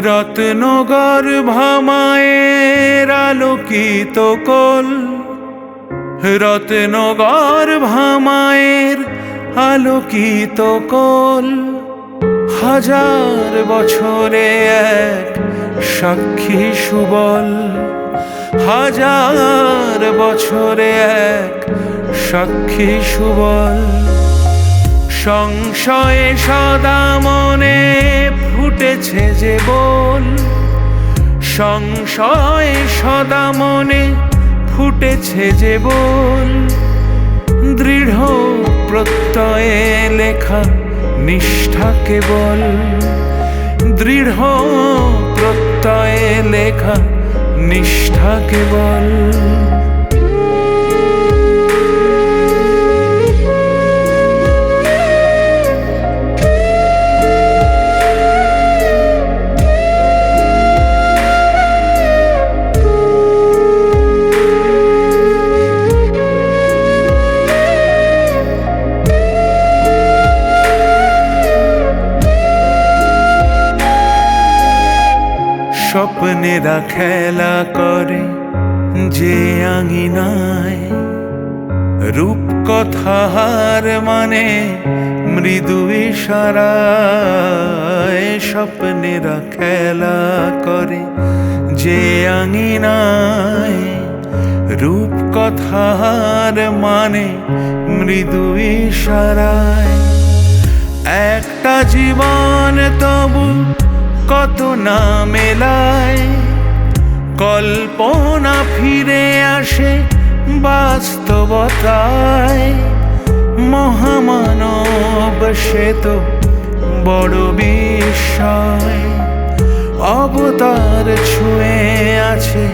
রত্নগর ভামায়ের আলোকিত কল। রত্নগর ভামায়ের আলোকিত কল। হাজার বছরে এক সাক্ষী সুবল। হাজার বছরে এক সাক্ষী সুবল। সংশয়ে সদা মনে ফুটেছে যে বল। সংশয় সদা মনে ফুটেছে যে বল। দৃঢ় প্রত্যয়ে লেখা নিষ্ঠা কেবল। দৃঢ় প্রত্যয়ে লেখা নিষ্ঠা কেবল। স্বপ্নেরা খেলা করে যে আঙিনায়। রূপ কথার মানে মৃদু ইশারায় স্বপ্নেরা খেলা করে যে আঙিনায়। রূপ কথার মানে মৃদু ইশারায়। একটা জীবন তবু কত না মেলায়। কল্পনা ফিরে আসে বাস্তবতায়। মহামানব সে তো বড় বিস্ময়। অবতার ছুঁয়ে আছে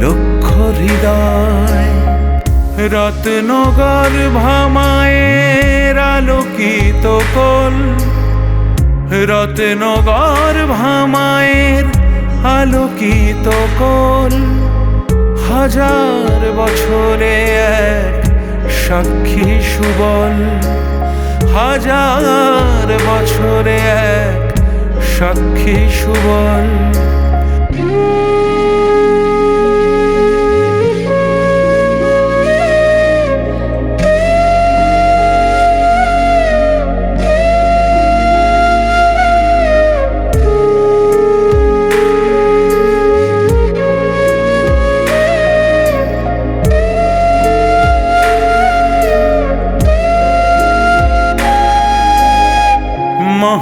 লক্ষ হৃদয়। রত্নগর ভামায়ের আলোকিত কল রত্নগর ভামায়ের আলোকিত কল। হাজার বছরে এক সাক্ষী সুবল। হাজার বছরে এক সাক্ষী সুবল।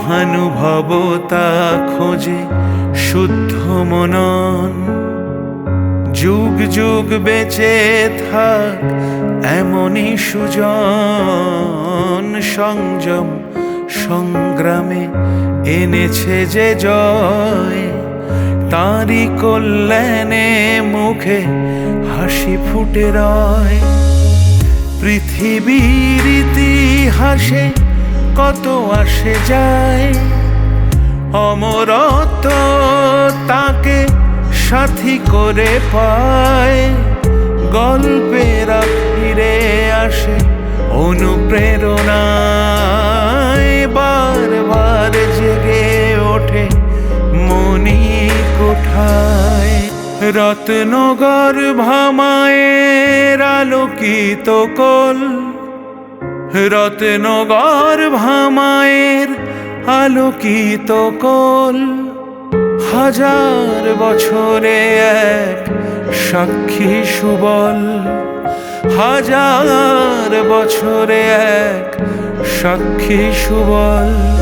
মহানুভবতা খোঁজে শুদ্ধ মনন। যুগ যুগ বেঁচে থাক এমনই সুজন। সংযম সংগ্রামে এনেছে যে জয়। তাঁরই কল্যাণে মুখে হাসি ফুটে রয়। পৃথিবীর ইতিহাসে কত আসে যায়, অমরত্ব তাকে সাথী করে পায়। গল্পেরা ফিরে আসে অনুপ্রেরণায়, বারবার জেগে ওঠে মনি কোঠায়। রত্নগর ভামায়ের আলোকিত কল রত্নগর ভামায়ের আলোকিত কল। হাজার বছরে এক সাক্ষী সুবল। হাজার বছরে এক সাক্ষী সুবল।